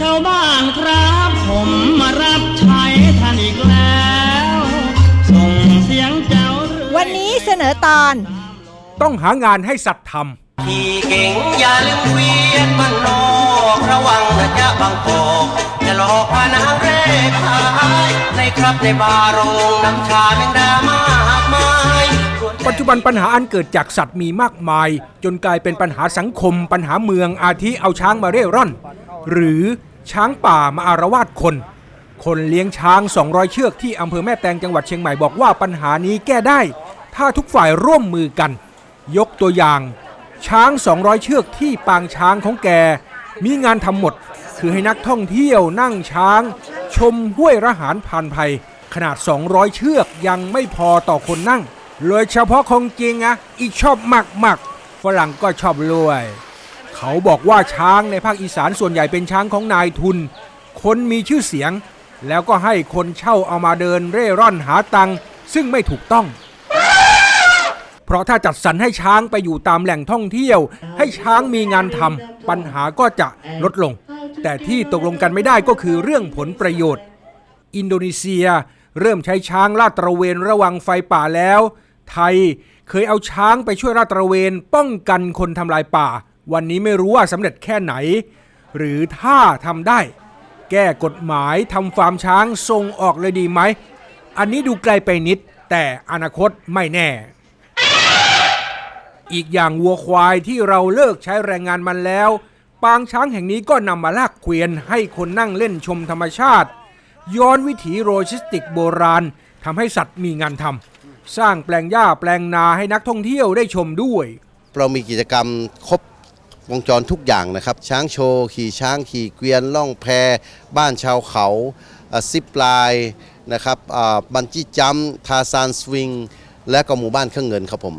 ชาวบ้านครับผมมารับใช้ท่านอีกแล้ว ส่งเสียงเจ้าเรื่อยวันนี้เสนอตอน ต้องหางานให้สัตว์ทำขี่เก่งอย่าลืมเวียนมันนอกระวังนะจ๊ะบางกอกจะหลอกว่านางเร่ขายในครับในบาร์โรงน้ำชาแมงดามากมาย ปัจจุบันปัญหาอันเกิดจากสัตว์มีมากมาย จนกลายเป็นปัญหาสังคม ปัญหาเมืองอาทิเอาช้างมาเร่ร่อน หรือช้างป่ามาอารวาสคน คนเลี้ยงช้าง 200 เชือกที่อำเภอแม่แตงจังหวัดเชียงใหม่บอกว่าปัญหานี้แก้ได้ ถ้าทุกฝ่ายร่วมมือกัน ยกตัวอย่าง ช้าง 200 เชือกที่ปางช้างของแก มีงานทำหมด คือให้นักท่องเที่ยวนั่งช้าง ชมห้วยระหารผ่านภัย ขนาด 200 เชือกยังไม่พอต่อคนนั่ง เลยเฉพาะของจริงอะอีชอบมากมากฝรั่งก็ชอบรวย เขาบอกว่าช้างในภาคอีสานส่วนใหญ่เป็นช้างของนายทุน คนมีชื่อเสียง แล้วก็ให้คนเช่าเอามาเดินเร่ร่อนหาตังค์ซึ่งไม่ถูกต้อง เพราะถ้าจัดสรรให้ช้างไปอยู่ตามแหล่งท่องเที่ยว ให้ช้างมีงานทำปัญหาก็จะลดลง แต่ที่ตกลงกันไม่ได้ก็คือเรื่องผลประโยชน์ อินโดนีเซียเริ่มใช้ช้างลาดตระเวนระวังไฟป่าแล้ว ไทยเคยเอาช้างไปช่วยลาตระเวนป้องกันคนทำลายป่า วันนี้ไม่รู้ว่าสำเร็จแค่ไหน หรือถ้าทำได้ แก้กฎหมายทำฟาร์มช้างส่งออกเลยดีไหม อันนี้ดูไกลไปนิด แต่อนาคตไม่แน่ อีกอย่างวัวควายที่เราเลิกใช้แรงงานมันแล้ว ปางช้างแห่งนี้ก็นำมาลากเกวียนให้คนนั่งเล่นชมธรรมชาติ ย้อนวิถีโลจิสติกโบราณทำให้สัตว์มีงานทำ สร้างแปลงหญ้าแปลงนาให้นักท่องเที่ยวได้ชมด้วย เรามีกิจกรรมครบวงจรทุกอย่างนะครับ ช้างโชว์ ขี่ช้างขี่เกวียนล่องแพ บ้านชาวเขาอะซิปไลน์นะครับอ่าบันจี้จัมป์ทาซานสวิง และก็หมู่บ้านเครื่องเงินครับผม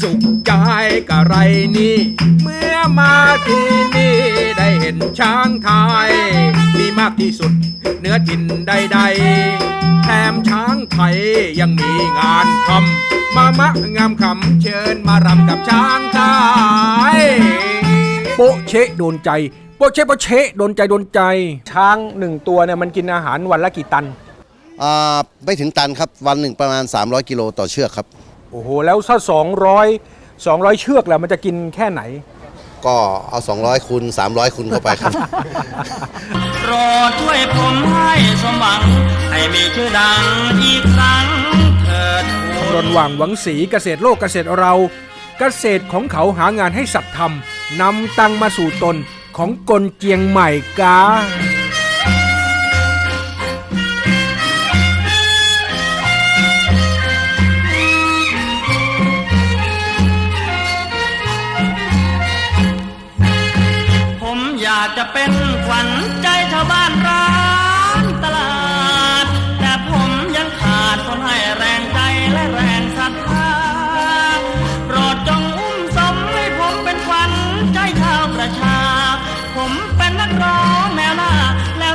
สุขใจกะไรนี่ เมื่อมาที่นี่ได้เห็นช้างไทย มีมากที่สุดเนื้อถิ่นใดๆแถมช้าง ไทยยังมีงานทำมามะงามคำเชิญมารำกับช้างไทยโปะเชะโดนใจโปะเชะโปะเชะโดนใจโดนใจ ช้างหนึ่งตัวเนี่ยมันกินอาหารวันละกี่ตันอ่าไม่ถึงตันครับวันหนึ่งประมาณ 300 กิโลต่อเชือกครับ โอ้โห แล้วถ้า200 200 เชือกแล้วมันจะกินแค่ไหน ก็เอา 200คูณ300คูณเข้าไปครับ โปรดช่วยผมให้สมหวัง ให้มีชื่อดังอีกครั้งเถิดรนว่างหวังสีเกษตรโลกเกษตรเรา เกษตรของเขาหางานให้สัตว์ทำนำตังมาสู่ตนของกลเจียงใหม่กา จะเป็นขวัญใจชาวบ้านเรา